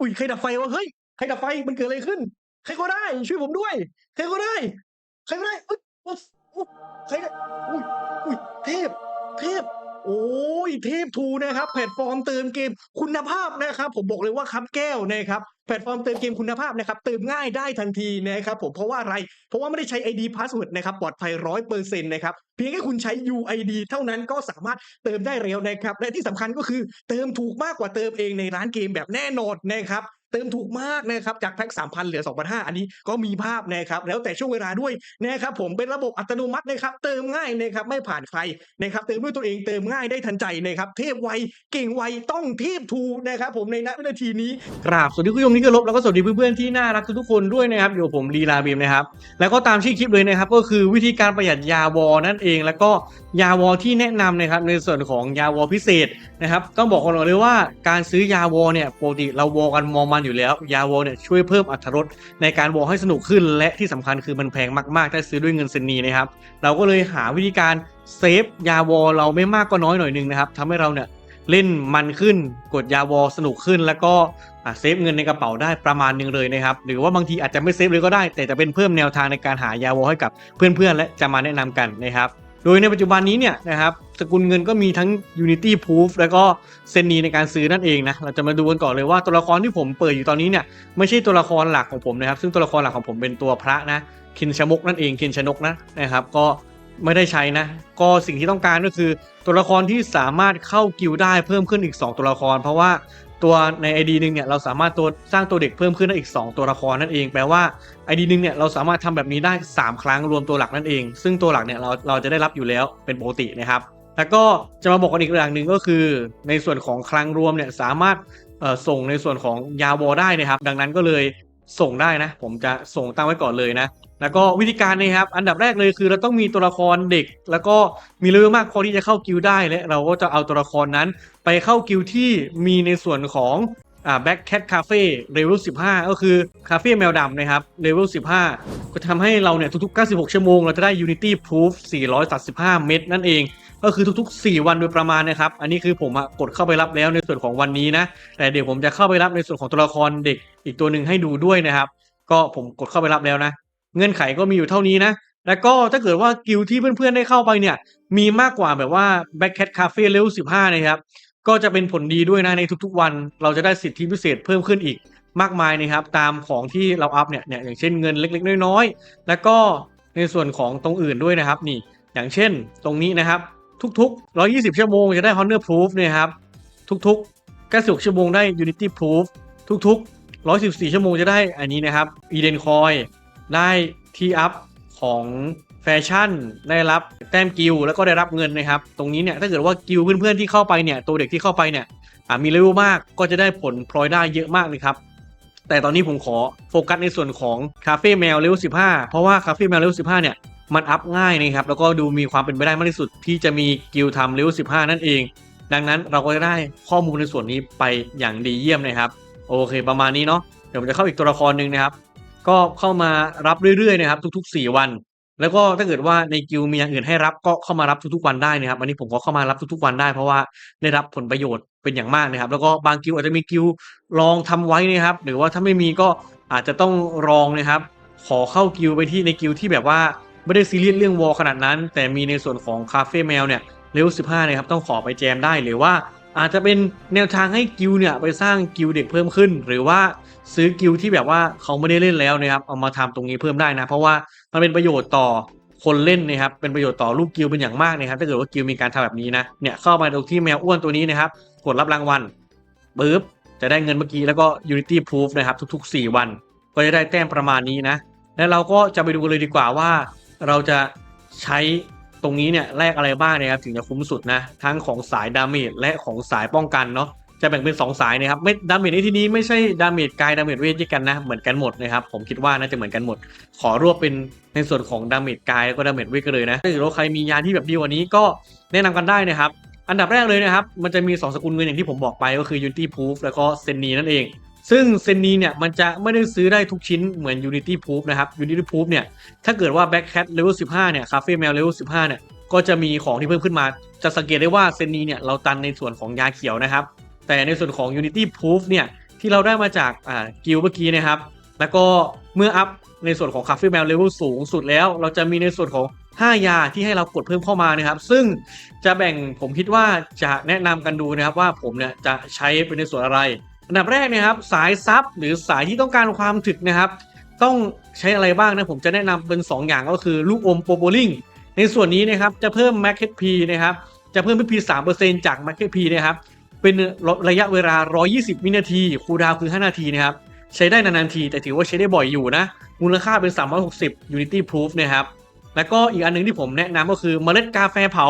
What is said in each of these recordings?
อุ้ยใครดับไฟวะเฮ้ยใครดับไฟมันเกิดอะไรขึ้น ใครก็ได้ ช่วยผมด้วย ใครก็ได้ ใครก็ได้อุ๊ยอุ๊ยอุ๊ยใครได้อุ้ยอุ้ยเทพ เทพ โอ้ยเทพทูนะครับแพลตฟอร์มเติมเกมคุณภาพนะครับผมบอกเลยว่าครับแก้วนะครับแพลตฟอร์มเติมเกมคุณภาพนะครับเติมง่ายได้ทันทีนะครับผมเพราะว่าอะไร เพราะว่าไม่ได้ใช้ ID Password นะครับปลอดภัยร้อยเปอร์เซ็นต์นะครับเพียงแค่คุณใช้ UID เท่านั้นก็สามารถเติมได้เร็วนะครับและที่สำคัญก็คือเติมถูกมากกว่าเติมเองในร้านเกมแบบแน่นอนนะครับ เติมถูกมากนะครับจากแพ็ก3,000เหลือ2,500อันนี้ก็มีภาพนะครับแล้วแต่ช่วงเวลาด้วยนะครับผมเป็นระบบอัตโนมัตินะครับเติมง่ายนะครับไม่ผ่านใครนะครับเติมด้วยตัวเองเติมง่ายได้ทันใจนะครับเทพไวเก่งไวต้องเทพทูนะครับผมในณวินาทีนี้กราบสวัสดีคุณผู้ชมที่เคารพแล้วก็สวัสดีเพื่อนๆที่น่ารักทุกคนด้วยนะครับอยู่ผมลีลาบีมนะครับแล้วก็ตามชื่อคลิปเลยนะครับก็คือวิธีการประหยัดยาวอนั่นเอง แล้วก็ยาวอที่แนะนำนะครับในส่วนของยาวอพิเศษนะครับต้องบอกก่อนเลยว่าการซื้อยาวอเนี่ยปกติเราวอกันมองมันอยู่แล้ว ยาวอเนี่ยช่วยเพิ่มอรรถรสในการวอลให้สนุกขึ้น และที่สำคัญคือมันแพงมากๆ ถ้าซื้อด้วยเงินเซนนีนะครับ เราก็เลยหาวิธีการเซฟยาวอลเราไม่มากก็น้อยหน่อยหนึงนะครับทำให้เราเนี่ยเล่นมันขึ้นกดยาวอสนุกขึ้น แล้วก็เซฟเงินในกระเป๋าได้ประมาณหนึงเลยนะครับ หรือว่าบางทีอาจจะไม่เซฟเลยก็ได้ แต่จะเป็นเพิ่มแนวทางในการหายาวอให้กับเพื่อนๆและจะมาแนะนำกันนะครับ โดยในปัจจุบันนี้เนี่ยนะครับสกุลเงินก็มีทั้ง Unity Proof แล้วก็เซนนีในการซื้อนั่นเองนะเราจะมาดูกันก่อนเลยว่าตัวละครที่ผมเปิดอยู่ตอนนี้เนี่ยไม่ใช่ตัวละครหลักของผมนะครับ ซึ่งตัวละครหลักของผมเป็นตัวพระนะคินชมกนั่นเองคินชนกนะนะครับ ก็ไม่ได้ใช้นะ ก็สิ่งที่ต้องการก็คือตัวละครที่สามารถเข้ากิลได้เพิ่มขึ้นอีก 2 ตัวละคร เพราะว่า ตัวใน ID หนึ่งเนี่ยเราสามารถตัวสร้างตัวเด็กเพิ่มขึ้นได้อีก 2 ตัวละครนั่นเองแปลว่า ID หนึ่งเนี่ยเราสามารถทำแบบนี้ได้ 3 ครั้งรวมตัวหลักนั่นเอง ซึ่งตัวหลักเนี่ยเราเราจะได้รับอยู่แล้วเป็นปกตินะครับแล้วก็จะมาบอกกันอีกอย่างหนึ่งก็คือ ในส่วนของครั้งรวมเนี่ยสามารถส่งในส่วนของยาวอได้นะครับ ดังนั้นก็เลย ส่งได้นะ ผมจะส่งตั้งไว้ก่อนเลยนะ แล้วก็วิธีการนะครับ อันดับแรกเลยคือเราต้องมีตัวละครเด็ก แล้วก็มีเลเวลมากพอที่จะเข้ากิลได้และเราก็จะเอาตัวละครนั้น ไปเข้ากิลที่มีในส่วนของอ่า Black Cat Cafe เลเวล15 ก็คือคาเฟ่แมวดำนะครับเลเวล15 ก็ทำให้เราเนี่ยทุกๆ 96 ชั่วโมง เราจะได้ Unity Proof 435 เม็ดนั่นเอง ก็คือทุกๆ 4 วันโดยประมาณนะครับ อันนี้คือผมกดเข้าไปรับแล้วในส่วนของวันนี้นะ แต่เดี๋ยวผมจะเข้าไปรับในส่วนของตัวละครเด็กอีกตัวหนึ่งให้ดูด้วยนะครับ ก็ผมกดเข้าไปรับแล้วนะ เงื่อนไขก็มีอยู่เท่านี้นะแล้วก็ถ้าเกิดว่ากิลที่เพื่อนๆได้เข้าไปเนี่ย มีมากกว่าแบบว่า Back Cat Cafe Level 15 นะครับ ก็จะเป็นผลดีด้วยนะในทุกๆวัน เราจะได้สิทธิพิเศษเพิ่มขึ้นอีกมากมายนะครับ ตามของที่เราอัพเนี่ยเนี่ยอย่างเช่นเงินเล็กๆ น้อยๆ แล้วก็ในส่วนของตรงอื่นด้วยนะครับนี่ อย่างเช่นตรงนี้นะครับ ทุกๆ 120 ชั่วโมงจะได้ Honor Proof นะครับ ทุกๆ96ชั่วโมงได้ Unity Proof ทุกๆ 114 ชั่วโมงจะได้อันนี้นะครับ Eden Coin ได้ที่อัพของแฟชั่นได้รับแต้มกิลด์แล้วก็ได้รับเงินนะครับ ตรงนี้เนี่ยถ้าเกิดว่ากิลด์เพื่อนๆที่เข้าไปเนี่ยตัวเด็กที่เข้าไปเนี่ยมีเลเวลมากก็จะได้ผลพลอยได้เยอะมากเลยครับ แต่ตอนนี้ผมขอโฟกัสในส่วนของคาเฟ่แมวเลเวล15 เพราะว่าคาเฟ่แมวเลเวล15 เนี่ย มันอัพง่ายนะครับ แล้วก็ดูมีความเป็นไปได้มากที่สุดที่จะมีกิลทำเลเวล15 นั่นเอง ดังนั้นเราก็จะได้ข้อมูลในส่วนนี้ไปอย่างดีเยี่ยมนะครับ โอเค ประมาณนี้เนาะเดี๋ยวผมจะเข้าอีกตัวละครหนึ่งนะครับ ก็เข้ามารับเรื่อยๆนะครับ ทุก ๆ 4 วัน แล้วก็ถ้าเกิดว่าในกิลมีอย่างอื่นให้รับก็เข้ามารับทุกๆวันได้นะครับ อันนี้ผมก็เข้ามารับทุกๆวันได้เพราะว่าได้รับผลประโยชน์เป็นอย่างมากนะครับ แล้วก็บางกิลอาจจะมีกิลลองทำไว้นะครับ หรือว่าถ้าไม่มีก็อาจจะต้องลองนะครับ ขอเข้ากิลไปที่ในกิลที่แบบว่า ไม่ได้ซีเรียสเรื่องวอลขนาดนั้น แต่มีในส่วนของคาเฟ่แมวเนี่ยเลเวล15นะครับต้องขอไปแจมได้หรือว่า อาจจะเป็นแนวทางให้กิลเนี่ยไปสร้างกิลเด็กเพิ่มขึ้น หรือว่าซื้อกิลที่แบบว่าเขาไม่ได้เล่นแล้วนะครับเอามาทำตรงนี้เพิ่มได้นะ เพราะว่ามันเป็นประโยชน์ต่อคนเล่นนะครับเป็นประโยชน์ต่อลูกกิลเป็นอย่างมากนะครับถ้าเกิดว่ากิลมีการทำแบบนี้นะเนี่ยเข้ามาตรงที่แมวอ้วนตัวนี้นะครับกดรับรางวัลปึ๊บจะได้เงินเมื่อกี้แล้วก็ Unity Proof นะครับทุก ๆ 4 วัน ก็จะได้แต้มประมาณนี้นะ แล้วเราก็จะไปดูกันเลยดีกว่าว่า เราจะใช้ตรงนี้เนี่ยแลกอะไรบ้างนะครับถึงจะคุ้มสุดนะ ทั้งของสายดาเมจและของสายป้องกันเนาะจะแบ่งเป็น 2 สายนะครับไม่ดาเมจในที่นี้ไม่ใช่ดาเมจกายดาเมจเวทแยกกันนะเหมือนกันหมดนะครับผมคิดว่าน่าจะเหมือนกันหมด ขอรวบเป็นในส่วนของดาเมจกายแล้วก็ดาเมจเวทกันเลยนะถ้าเกิดว่าใครมียาที่แบบดีกว่านี้ก็แนะนำกันได้นะครับอันดับแรกเลยนะครับมันจะมี 2 สกุลเงินอย่างที่ผมบอกไปก็คือ Unity Proof แล้วก็เซนนีนั่นเอง ซึ่งเซนนีเนี่ยมันจะไม่ได้ซื้อได้ทุกชิ้นเหมือน Unity Proof นะครับ Unity Proof เนี่ยถ้าเกิดว่า Black Cat Level 15 เนี่ย Cafe Mail Level 15 เนี่ยก็จะมีของที่เพิ่มขึ้นมา จะสังเกตได้ว่าเซนนีเนี่ยเราตันในส่วนของยาเขียวนะครับ แต่ในส่วนของ Unity Proof เนี่ยที่เราได้มาจากอ่ากิลเมื่อกี้นะครับ แล้วก็เมื่ออัพในส่วนของคาเฟ่แมวเลเวลสูงสุดแล้ว เราจะมีในส่วนของ 5 ยาที่ให้เรากดเพิ่มเข้ามานะครับ ซึ่งจะแบ่งผมคิดว่าจะแนะนำกันดูนะครับว่าผมเนี่ยจะใช้เป็นในส่วนอะไร อันดับแรกนะครับสายซับหรือสายที่ต้องการความถึกนะครับ ต้องใช้อะไรบ้างนะผมจะแนะนำเป็น 2 อย่างก็คือลูกอมโปโปลิงในส่วนนี้นะครับจะเพิ่ม m a c p นะครับจะเพิ่ม p 3%จาก m a c p นะครับเป็นระยะเวลา 120 วินาทีคูดาวคือ 5 นาทีนะครับใช้ได้นานๆที แต่ถือว่าใช้ได้บ่อยอยู่นะ มูลค่าเป็น 360 Unity Proof นะครับแล้วก็อีกอันหนึงที่ผมแนะนำก็คือเมล็ดกาแฟเผา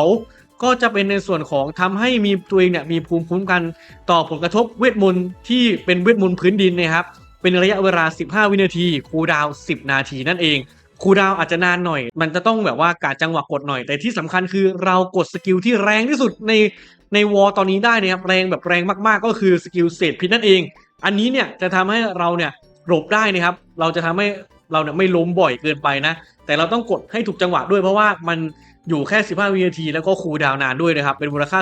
ก็จะเป็นในส่วนของทำให้มีตัวเองเนี่ยมีภูมิคุ้มกันต่อผลกระทบเวทมนต์ที่เป็นเวทมนต์พื้นดินนะครับ เป็นระยะเวลา 15 วินาที คูดาว 10 นาทีนั่นเอง คูดาวอาจจะนานหน่อย มันจะต้องแบบว่ากาจังหวะกดหน่อย แต่ที่สำคัญคือเรากดสกิลที่แรงที่สุดในในวอลตอนนี้ได้นะครับแรงแบบแรงมากๆ ก็คือสกิลเศษพิษนั่นเอง อันนี้เนี่ยจะทำให้เราเนี่ยหลบได้นะครับ เราจะทำให้เราเนี่ยไม่ล้มบ่อยเกินไปนะ แต่เราต้องกดให้ถูกจังหวะด้วยเพราะว่ามัน อยู่แค่ 15 วินาที แล้วก็คูลดาวนานด้วยนะครับ เป็นมูลค่า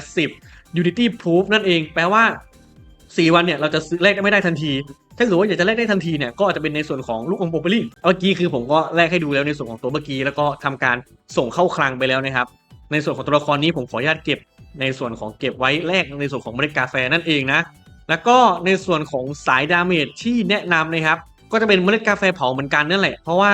480 Unity Proof นั่นเอง แปลว่า 4 วันเนี่ย เราจะซื้อแลกไม่ได้ทันที ถ้าเกิดว่าอยากจะแลกได้ทันทีเนี่ย ก็อาจจะเป็นในส่วนของลูกอมโปเปอร์ลิงเมื่อกี้คือผมก็แลกให้ดูแล้วในส่วนของตัวเมื่อกี้ แล้วก็ทำการส่งเข้าคลังไปแล้วนะครับ ในส่วนของตัวละครนี้ผมขออนุญาตเก็บในส่วนของเก็บไว้แลกในส่วนของเมล็ดกาแฟนั่นเองนะ แล้วก็ในส่วนของสายดาเมจที่แนะนำนะครับ ก็จะเป็นเมล็ดกาแฟเผาเหมือนกันนั่นแหละ เพราะว่า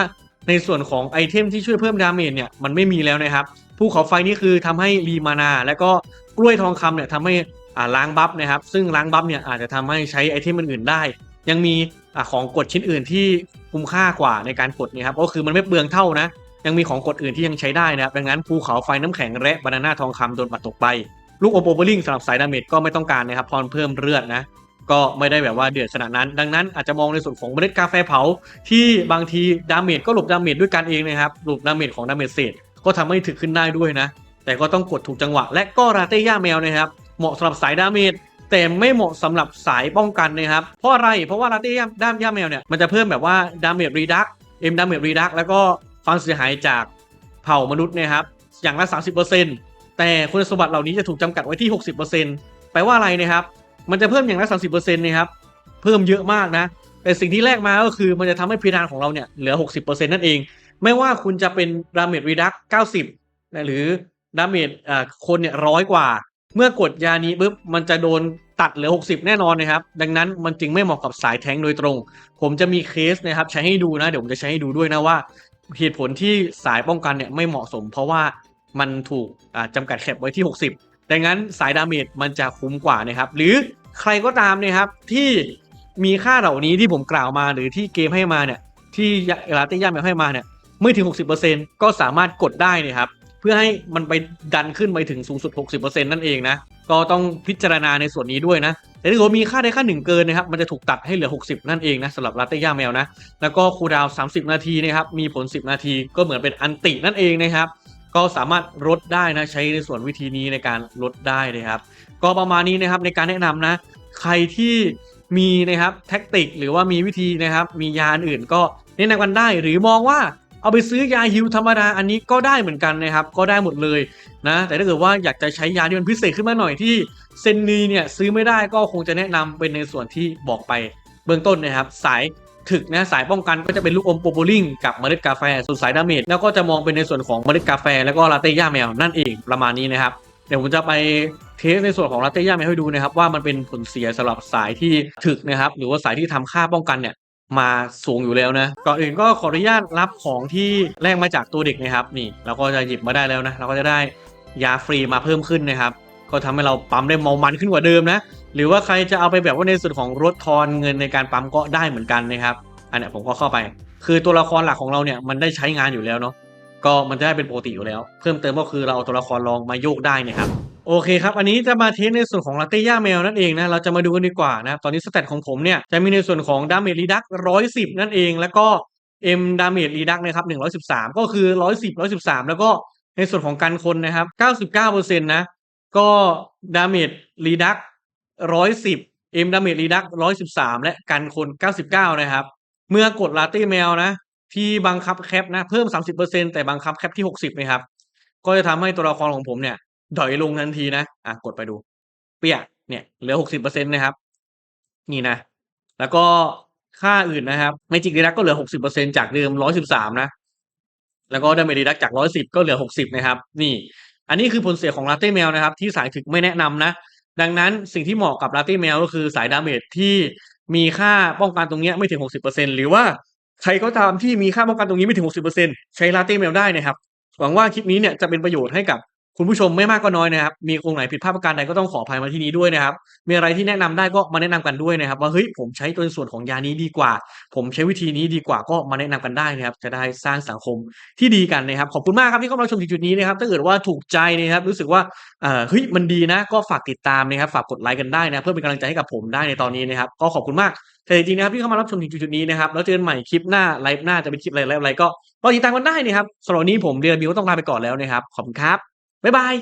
ในส่วนของไอเทมที่ช่วยเพิ่มดาเมจเนี่ยมันไม่มีแล้วนะครับภูเขาไฟนี่คือทำให้รีมานา แล้วก็กล้วยทองคำเนี่ยทำให้อ่าล้างบัฟนะครับ ซึ่งล้างบัฟเนี่ยอาจจะทำให้ใช้ไอเทมอื่นๆได้ ยังมีอ่าของกดชิ้นอื่นที่คุ้มค่ากว่าในการกดนี่ยครับก็คือมันไม่เปลืองเท่านะยังมีของกดอื่นที่ยังใช้ได้นะครับดังนั้นภูเขาไฟน้ำแข็งและบานาน่าทองคำโดนปัดตกไป ลูกโอโปเบอร์ลิงสำหรับสายดาเมจก็ไม่ต้องการนะครับพรเพิ่มเลือดนะ ก็ไม่ได้แบบว่าเดือดขนาดนั้น ดังนั้นอาจจะมองในส่วนของเมล็ดกาแฟเผา ที่บางทีดาเมจก็หลบดาเมจด้วยกันเองนะครับหลบดาเมจของดาเมจเศษก็ทำให้ถึกขึ้นได้ด้วยนะ แต่ก็ต้องกดถูกจังหวะ และก็ราเต้ย่าแมวนะครับ เหมาะสำหรับสายดาเมจแต่ไม่เหมาะสำหรับสายป้องกันนะครับ เพราะอะไร เพราะว่าราเต้ย่าด้ามย่าแมวเนี่ยมันจะเพิ่มแบบว่าดาเมจรีดักเอ็มดาเมจรีดักแล้วก็ความเสียหายจากเผ่ามนุษย์นะครับอย่างละ 30%แต่คุณสมบัติเหล่านี้จะถูกจำกัดไว้ที่ 60%แปลว่าอะไรนะครับ มันจะเพิ่มอย่างละ30%นต์นะครับ เพิ่มเยอะมากนะ แต่สิ่งที่แลกมาก็คือมันจะทำให้เพดานของเราเนี่ยเหลือ60%นั่นเอง ไม่ว่าคุณจะเป็นดาเมจรีดัก90นะหรือดาเมจคนเนี่ยร้อยกว่า เมื่อกดยานี้ปุ๊บมันจะโดนตัดเหลือ 60 แน่นอนนะครับ ดังนั้นมันจึงไม่เหมาะกับสายแทงโดยตรง ผมจะมีเคสนะครับใช้ให้ดูนะ เดี๋ยวผมจะใช้ให้ดูด้วยนะว่าเหตุผลที่สายป้องกันเนี่ยไม่เหมาะสม เพราะว่ามันถูกอ่าจำกัดแคปไว้ที่ 60 ดังนั้นสายดาเมจมันจะคุ้มกว่านะครับ หรือใครก็ตามนะครับที่มีค่าเหล่านี้ที่ผมกล่าวมาหรือที่เกมให้มาเนี่ย ที่ลาเต้ย่าแมวให้มาเนี่ยไม่ถึง 60%ก็สามารถกดได้นะครับ เพื่อให้มันไปดันขึ้นไปถึงสูงสุด 60%นั่นเองนะ ก็ต้องพิจารณาในส่วนนี้ด้วยนะ แต่ถ้าเกิดมีค่าใดค่าหนึ่งเกินนะครับ มันจะถูกตัดให้เหลือ 60 นั่นเองนะสำหรับลาเต้ย่าแมวนะ แล้วก็คูดาว 30 นาทีนะครับ มีผล 10 นาทีก็เหมือนเป็นอันตินั่นเองนะครับ ก็สามารถลดได้นะใช้ในส่วนวิธีนี้ในการลดได้นะครับ ก็ประมาณนี้นะครับในการแนะนำนะ ใครที่มีนะครับแท็กติกหรือว่ามีวิธีนะครับ มียาอื่นก็แนะนำกันได้ หรือมองว่าเอาไปซื้อยาฮิวธรรมดาอันนี้ก็ได้เหมือนกันนะครับ ก็ได้หมดเลยนะแต่ถ้าเกิดว่าอยากจะใช้ยาที่มันพิเศษขึ้นมาหน่อยที่เซนนีเนี่ยซื้อไม่ได้ก็คงจะแนะนำเป็นในส่วนที่บอกไปเบื้องต้นนะครับ สาย ถึกนะสายป้องกันก็จะเป็นลูกอมโปโปลิงกับเมล็ดกาแฟส่วนสายดาเมจแล้วก็จะมองเป็นในส่วนของเมล็ดกาแฟแล้วก็ลาเต้ย่าแมวนั่นเองประมาณนี้นะครับเดี๋ยวผมจะไปเทสในส่วนของลาเต้ย่าแมวให้ดูนะครับว่ามันเป็นผลเสียสำหรับสายที่ถึกนะครับหรือว่าสายที่ทำค่าป้องกันเนี่ยมาสูงอยู่แล้วนะ ก่อนอื่นก็ขออนุญาตรับของที่แลกมาจากตัวเด็กนะครับนี่เราก็จะหยิบมาได้แล้วนะเราก็จะได้ยาฟรีมาเพิ่มขึ้นนะครับ ก็ทำให้เราปั๊มได้เมามันขึ้นกว่าเดิมนะ หรือว่าใครจะเอาไปแบบว่าในส่วนของลดทอนเงินในการปั๊มก็ได้เหมือนกันนะครับ อันเนี้ยผมก็เข้าไป คือตัวละครหลักของเราเนี่ยมันได้ใช้งานอยู่แล้วเนาะก็มันจะได้เป็นปกติอยู่แล้ว เพิ่มเติมก็คือเราเอาตัวละครลองมาโยกได้นะครับโอเคครับ อันนี้จะมาเทสในส่วนของลาเต้ย่าแมวนั่นเองนะ เราจะมาดูกันดีกว่านะครับ ตอนนี้สเตตของผมเนี่ย จะมีในส่วนของดาเมจรีดักร้อยสิบนั่นเอง แล้วก็เอ็มดาเมจรีดักนะครับหนึ่งร้อยสิบสามก็คือร้อยสิบร้อยสิบสามแล้วก็ในส่วนของกันคนนะครับเก้าสิบเก้าเปอร์เซ็นต์นะ ก็ดาเมจรีดัก ร้อยสิบเอ็มดาเมจรีดักร้อยสิบสามและกันคนเก้าสิบเก้านะครับ เมื่อกดลาเต้แมวนะ ที่บังคับแคปนะ เพิ่ม30%แต่บังคับแคปที่60นะครับ ก็จะทำให้ตัวละครของผมเนี่ยดอยลงทันทีนะ อะกดไปดู เปียกเนี่ยเหลือ60%นนะครับ นี่นะ แล้วก็ค่าอื่นนะครับ Magic Deduct ก็เหลือ60%จากเดิม113นะ แล้วก็ Damage Deduct จาก110ก็เหลือ60นะครับ นี่ อันนี้คือผลเสียของ Latte Mail นะครับ ที่สายถึกไม่แนะนำนะ ดังนั้นสิ่งที่เหมาะกับลาตี้แมวก็คือสายดาเมจที่มีค่าป้องกันตรงนี้ไม่ถึง 60%หรือว่าใครก็ตามที่มีค่าป้องกันตรงนี้ไม่ถึง 60%ใช้ลาตี้แมวได้นะครับ หวังว่าคลิปนี้เนี่ยจะเป็นประโยชน์ให้กับ คุณผู้ชมไม่มากก็น้อยนะครับ มีองค์ไหนผิดพลาดประการใดก็ต้องขออภัยมาที่นี้ด้วยนะครับ มีอะไรที่แนะนำได้ก็มาแนะนำกันด้วยนะครับ ว่าเฮ้ยผมใช้ตัวส่วนของยานี้ดีกว่า ผมใช้วิธีนี้ดีกว่าก็มาแนะนำกันได้นะครับ จะได้สร้างสังคมที่ดีกันนะครับ ขอบคุณมากครับที่เข้ามาชมถึงจุดนี้นะครับ ถ้าเกิดว่าถูกใจนะครับ รู้สึกว่าเออเฮ้ยมันดีนะ ก็ฝากติดตามนะครับ ฝากกดไลค์กันได้นะ เพื่อเป็นกำลังใจให้กับผมได้ในตอนนี้นะครับ ก็ขอบคุณมากแต่จริงๆนะครับที่เข้ามารับชมถึงจุดนี้นะครับแล้วเจอกันใหม่คลิปหน้าไลฟ์หน้าจะเป็นคลิปอะไรอะไรก็รอติดตามกันได้นะครับสำหรับนี้ผมเรียนบิวต้องลาไปก่อนแล้วนะครับขอบคุณครับ บ๊ายบาย